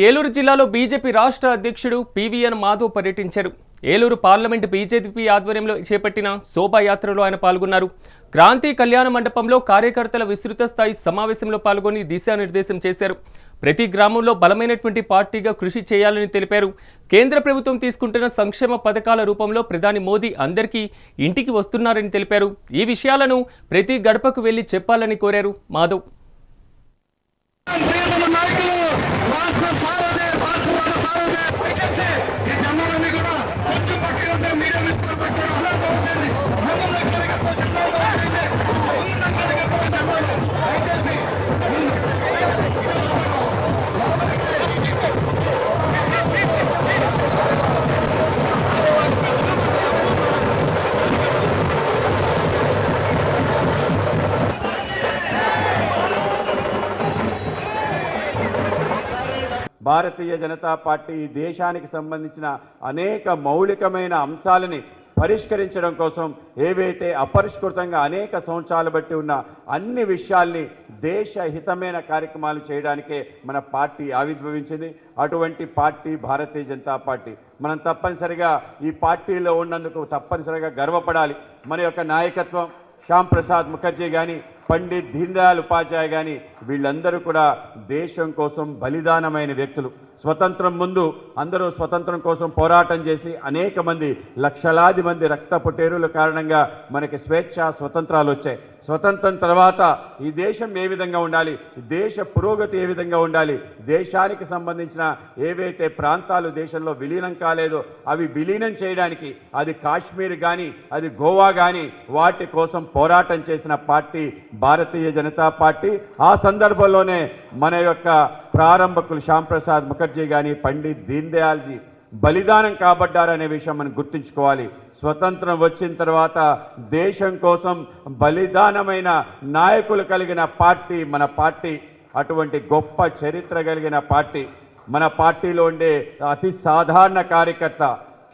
ఏలూరు జిల్లాలో బీజేపీ రాష్ట్ర అధ్యక్షుడు పివిఎన్ మాధవ్ పర్యటించారు. ఏలూరు పార్లమెంటు బీజేపీ ఆధ్వర్యంలో చేపట్టిన శోభాయాత్రలో ఆయన పాల్గొన్నారు. క్రాంతి కళ్యాణ మండపంలో కార్యకర్తల విస్తృత స్థాయి సమావేశంలో పాల్గొని దిశానిర్దేశం చేశారు. ప్రతి గ్రామంలో బలమైనటువంటి పార్టీగా కృషి చేయాలని తెలిపారు. కేంద్ర ప్రభుత్వం తీసుకుంటున్న సంక్షేమ పథకాల రూపంలో ప్రధాని మోదీ అందరికీ ఇంటికి వస్తున్నారని తెలిపారు. ఈ విషయాలను ప్రతి గడపకు వెళ్ళి చెప్పాలని కోరారు మాధవ్. భారతీయ జనతా పార్టీ ఈ దేశానికి సంబంధించిన అనేక మౌలికమైన అంశాలని పరిష్కరించడం కోసం ఏవైతే అపరిష్కృతంగా అనేక సంవత్సరాలు బట్టి ఉన్న అన్ని విషయాల్ని దేశ హితమైన కార్యక్రమాలు చేయడానికే మన పార్టీ ఆవిర్భవించింది. అటువంటి పార్టీ భారతీయ జనతా పార్టీ. మనం తప్పనిసరిగా ఈ పార్టీలో ఉన్నందుకు తప్పనిసరిగా గర్వపడాలి. మన యొక్క నాయకత్వం శ్యామ్ ప్రసాద్ ముఖర్జీ కానీ పండిత్ దీన్దయాళ్ ఉపాధ్యాయ కానీ వీళ్ళందరూ కూడా దేశం కోసం బలిదానమైన వ్యక్తులు. స్వతంత్రం ముందు అందరూ స్వతంత్రం కోసం పోరాటం చేసి అనేక మంది లక్షలాది మంది రక్త పొటేరుల కారణంగా మనకి స్వేచ్ఛ స్వతంత్రాలు వచ్చాయి. స్వతంత్రం తర్వాత ఈ దేశం ఏ విధంగా ఉండాలి? దేశ పురోగతి ఏ విధంగా ఉండాలి? దేశానికి సంబంధించిన ఏవైతే ప్రాంతాలు దేశంలో విలీనం కాలేదో అవి విలీనం చేయడానికి అది కాశ్మీర్ కానీ అది గోవా కానీ వాటి కోసం పోరాటం చేసిన పార్టీ భారతీయ జనతా పార్టీ. ఆ సందర్భంలోనే మన యొక్క ప్రారంభకులు శ్యామ్ ప్రసాద్ ముఖర్జీ కానీ పండిత్ దీన్ దయాల్జీ బలిదానం కాబడ్డారనే విషయం మనం గుర్తుంచుకోవాలి. స్వతంత్రం వచ్చిన తర్వాత దేశం కోసం బలిదానమైన నాయకులు కలిగిన పార్టీ మన పార్టీ అటువంటి గొప్ప చరిత్ర కలిగిన పార్టీ. మన పార్టీలో ఉండే అతి సాధారణ కార్యకర్త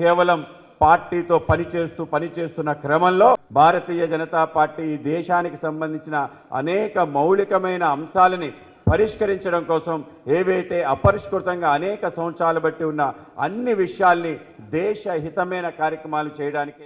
కేవలం పార్టీతో పనిచేస్తూ పనిచేస్తున్న క్రమంలో భారతీయ జనతా పార్టీ ఈ దేశానికి సంబంధించిన అనేక మౌలికమైన అంశాలని పరిష్కరించడం కోసం ఏవైతే అపరిష్కృతంగా అనేక సంవత్సరాలు బట్టి ఉన్న అన్ని విషయాల్ని దేశ హితమైన కార్యక్రమాలు చేయడానికి